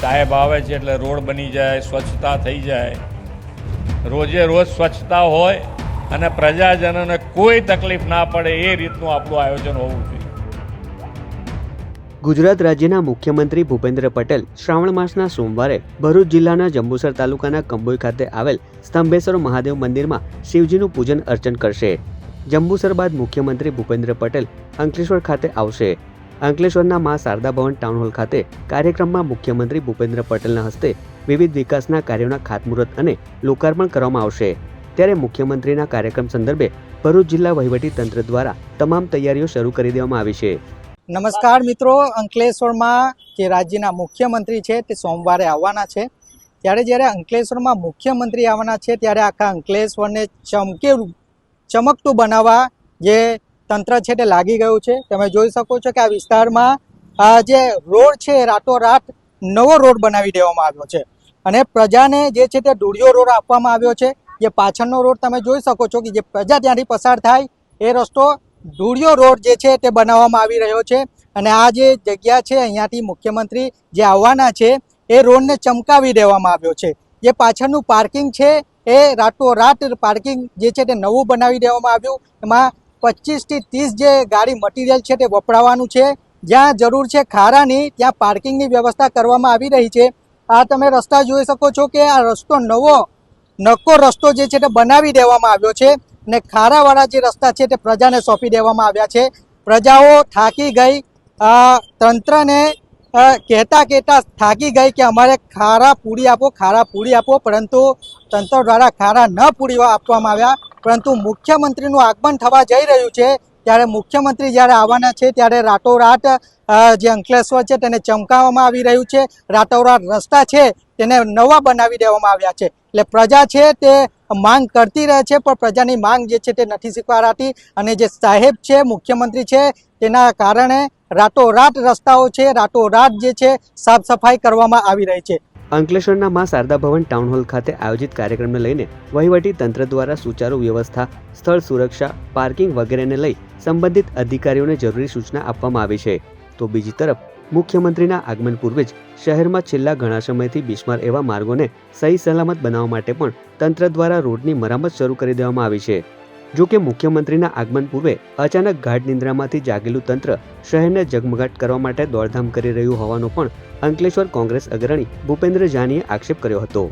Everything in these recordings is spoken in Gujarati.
સાહેબ આવે છે એટલે રોડ બની જાય, સ્વચ્છતા થઈ જાય. રોજે રોજ સ્વચ્છતા હોય અને પ્રજાજનોને કોઈ તકલીફ ના પડે એ રીતનું આપણું આયોજન હોવું જોઈએ. ગુજરાત રાજ્યના મુખ્યમંત્રી ભૂપેન્દ્ર પટેલ શ્રાવણ માસના સોમવારે ભરૂચ જિલ્લાના જંબુસર તાલુકાના કંબોઈ ખાતે આવેલ સ્તંભેશ્વર મહાદેવ મંદિરમાં શિવજીનું પૂજન અર્ચન કરશે. જંબુસર બાદ મુખ્યમંત્રી ભૂપેન્દ્ર પટેલ અંકલેશ્વર ખાતે આવશે. અંકલેશ્વરના મા શારદા ભવન ટાઉન હોલ ખાતે કાર્યક્રમમાં મુખ્યમંત્રી ભૂપેન્દ્ર પટેલના હસ્તે વિવિધ વિકાસના કાર્યોના ખાતમુહૂર્ત અને લોકાર્પણ કરવામાં આવશે. ત્યારે મુખ્યમંત્રીના કાર્યક્રમ સંદર્ભે ભરૂચ જિલ્લા વહીવટી તંત્ર દ્વારા તમામ તૈયારીઓ શરૂ કરી દેવામાં આવી છે. નમસ્કાર મિત્રો, અંકલેશ્વરમાં જે રાજ્યના મુખ્યમંત્રી છે તે સોમવારે આવવાના છે. ત્યારે જ્યારે અંકલેશ્વરમાં મુખ્યમંત્રી આવવાના છે, ત્યારે આખા અંકલેશ્વરને ચમકે ચમકતું બનાવવા જે તંત્ર છે તે લાગી ગયું છે. તમે જોઈ શકો છો કે આ વિસ્તારમાં આ જે રોડ છે, રાતોરાત નવો રોડ બનાવી દેવામાં આવ્યો છે. અને પ્રજાને જે છે તે દુડિયો રોડ આપવામાં આવ્યો છે. જે પાછળનો રોડ તમે જોઈ શકો છો કે જે પ્રજા ત્યાંથી પસાર થાય, એ રસ્તો ધૂળિયો રોડ જે છે તે બનાવવામાં આવી રહ્યો છે. અને આ જે જગ્યા છે અહીંયાથી મુખ્યમંત્રી જે આવવાના છે, એ રોડને ચમકાવી દેવામાં આવ્યો છે. જે પાછળનું પાર્કિંગ છે, એ રાતોરાત પાર્કિંગ જે છે તે નવું બનાવી દેવામાં આવ્યું. એમાં પચીસથી ત્રીસ જે ગાડી મટીરિયલ છે તે વપરાવાનું છે. જ્યાં જરૂર છે ખારાની, ત્યાં પાર્કિંગની વ્યવસ્થા કરવામાં આવી રહી છે. આ તમે રસ્તા જોઈ શકો છો કે આ રસ્તો નવો, નક્કો રસ્તો જે છે તે બનાવી દેવામાં આવ્યો છે ને ખારાવાળા જે રસ્તા છે તે પ્રજાને સોંપી દેવામાં આવ્યા છે. પ્રજાઓ થાકી ગઈ. તંત્રને કહેતા કહેતા થાકી ગઈ કે અમારે ખારા પૂરી આપો, ખારા પૂરી આપો, પરંતુ તંત્ર દ્વારા ખારા ન પૂરી આપવામાં આવ્યા. પરંતુ મુખ્યમંત્રીનું આગમન થવા જઈ રહ્યું છે, ત્યારે મુખ્યમંત્રી જ્યારે આવવાના છે, ત્યારે રાતોરાત જે અંકલેશ્વર છે તેને ચમકાવવામાં આવી રહ્યું છે. રાતોરાત રસ્તા છે તેને નવા બનાવી દેવામાં આવ્યા છે. એટલે પ્રજા છે તે માંગ કરતી રહે છે, પણ પ્રજાની માંગ જે છે તે નથી સ્વીકારાતી. અને જે સાહેબ છે, મુખ્યમંત્રી છે, તેના કારણે રાતોરાત રસ્તાઓ છે, રાતોરાત જે છે સાફ સફાઈ કરવામાં આવી રહી છે. અંકલેશ્વરના મા શારદા ભવન ટાઉન હોલ ખાતે આયોજિત કાર્યક્રમને લઈને વહીવટી તંત્ર દ્વારા સુચારુ વ્યવસ્થા, સ્થળ સુરક્ષા પાર્કિંગ વગેરેને લઈ સંબંધિત અધિકારીઓને જરૂરી સૂચના આપવામાં આવી છે. તો બીજી તરફ, મુખ્યમંત્રીના આગમન પૂર્વે જ શહેરમાં છેલ્લા ઘણા સમયથી બિસ્માર એવા માર્ગોને સહી સલામત બનાવવા માટે પણ તંત્ર દ્વારા રોડની મરામત શરૂ કરી દેવામાં આવી છે. જો કે મુખ્યમંત્રીના આગમન પૂર્વે અચાનક ગાઢ નિંદ્રામાંથી જાગેલું તંત્ર શહેરને ઝગમગાટ કરવા માટે દોડધામ કરી રહ્યું હોવાનો પણ અંકલેશ્વર કોંગ્રેસ અગ્રણી ભૂપેન્દ્ર જાનીએ આક્ષેપ કર્યો હતો.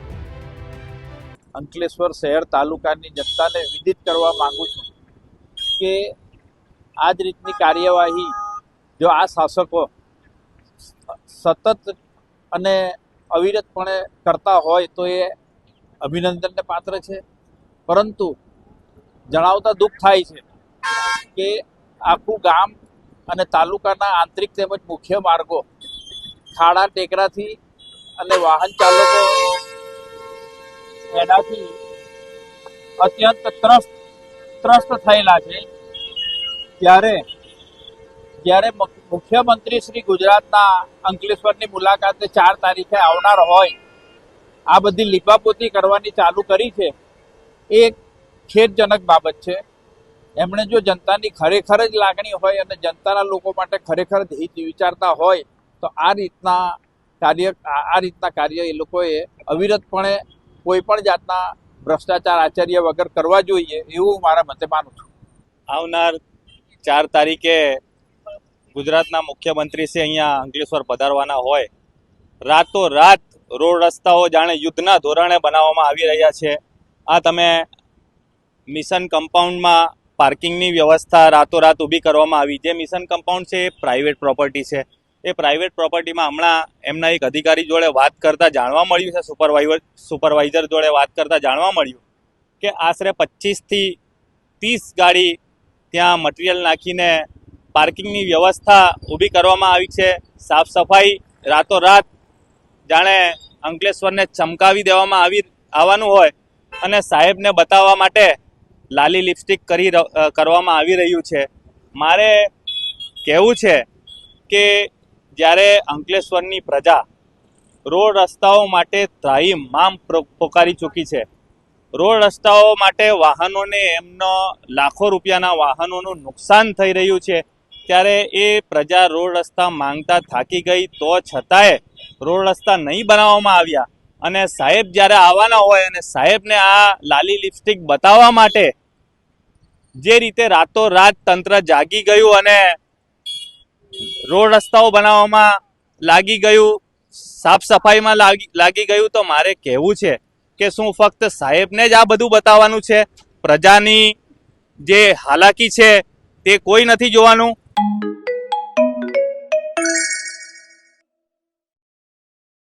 અંકલેશ્વર શહેર તાલુકાની જનતાને વિદિત કરવા માંગુ છું કે આ જ રીતની કાર્યવાહી જો આ શાસકો સતત અને અવિરતપણે કરતા હોય તો એ અભિનંદનને પાત્ર છે. પરંતુ જણાવતા દુઃખ થાય છે કે આખું ગામ અને તાલુકાના આંતરિક તેમજ મુખ્ય માર્ગો ખાડા ટેકરાથી અને વાહન ચાલકો એનાથી અત્યંત ત્રસ્ત ત્રસ્ત થયેલા છે. ત્યારે, જ્યારે મુખ્યમંત્રી શ્રી ગુજરાતના અંકલેશ્વરની મુલાકાતે ચાર તારીખે આવનાર હોય, આ બધી લીપાપોતી કરવાની ચાલુ કરી છે એક ખેદજનક બાબત છે. એમણે જો જનતાની ખરેખર જ લાગણી હોય અને જનતાના લોકો માટે ખરેખર હિત વિચારતા હોય, તો આ રીતના કાર્ય, આ આ રીતના કાર્ય એ લોકોએ અવિરતપણે કોઈ પણ જાતના ભ્રષ્ટાચાર આચાર્ય વગર કરવા જોઈએ એવું મારા મતે માનું છું. આવનાર ચાર તારીખે ગુજરાતના મુખ્યમંત્રી છે અહીંયા અંકલેશ્વર પધારવાના હોય. રાતો રાત રોડ રસ્તાઓ જાણે યુદ્ધના ધોરણે બનાવવામાં આવી રહ્યા છે. આ તમે મિશન કમ્પાઉન્ડમાં પાર્કિંગની વ્યવસ્થા રાતોરાત ઊભી કરવામાં આવી. જે મિશન કમ્પાઉન્ડ છે એ પ્રાઇવેટ પ્રોપર્ટી છે. એ પ્રાઇવેટ પ્રોપર્ટીમાં હમણાં એમના એક અધિકારી જોડે વાત કરતા જાણવા મળ્યું છે સુપરવાઇઝર સુપરવાઇઝર જોડે વાત કરતા જાણવા મળ્યું કે આશરે પચીસથી ત્રીસ ગાડી ત્યાં મટીરિયલ નાખીને પાર્કિંગની વ્યવસ્થા ઊભી કરવામાં આવી છે. સાફ સફાઈ રાતોરાત જાણે અંકલેશ્વરને ચમકાવી દેવામાં આવી આવવાનું હોય અને સાહેબને બતાવવા માટે લાલી લિપસ્ટિક કરી કરવામાં આવી રહ્યું છે. મારે કહેવું છે કે જ્યારે અંકલેશ્વરની પ્રજા રોડ રસ્તાઓ માટે ત્રાહી મામ પોકારી ચૂકી છે. રોડ રસ્તાઓ માટે વાહનોને એમનો લાખો રૂપિયાના વાહનોનું નુકસાન થઈ રહ્યું છે. ત્યારે એ પ્રજા રોડ રસ્તા માંગતા થાકી ગઈ તો છતાંય રોડ રસ્તા નહીં બનાવવામાં આવ્યા. અને સાહેબ જ્યારે આવવાના હોય અને સાહેબને આ લાલી લિપસ્ટિક બતાવવા માટે જે રીતે રાતોરાત તંત્ર જાગી ગયું અને રોડ રસ્તાઓ બનાવવામાં લાગી ગયું, સાફ સફાઈમાં લાગી લાગી ગયું, તો મારે કહેવું છે કે શું ફક્ત સાહેબને જ આ બધું બતાવવાનું છે? પ્રજાની જે હાલાકી છે તે કોઈ નથી જોવાનું?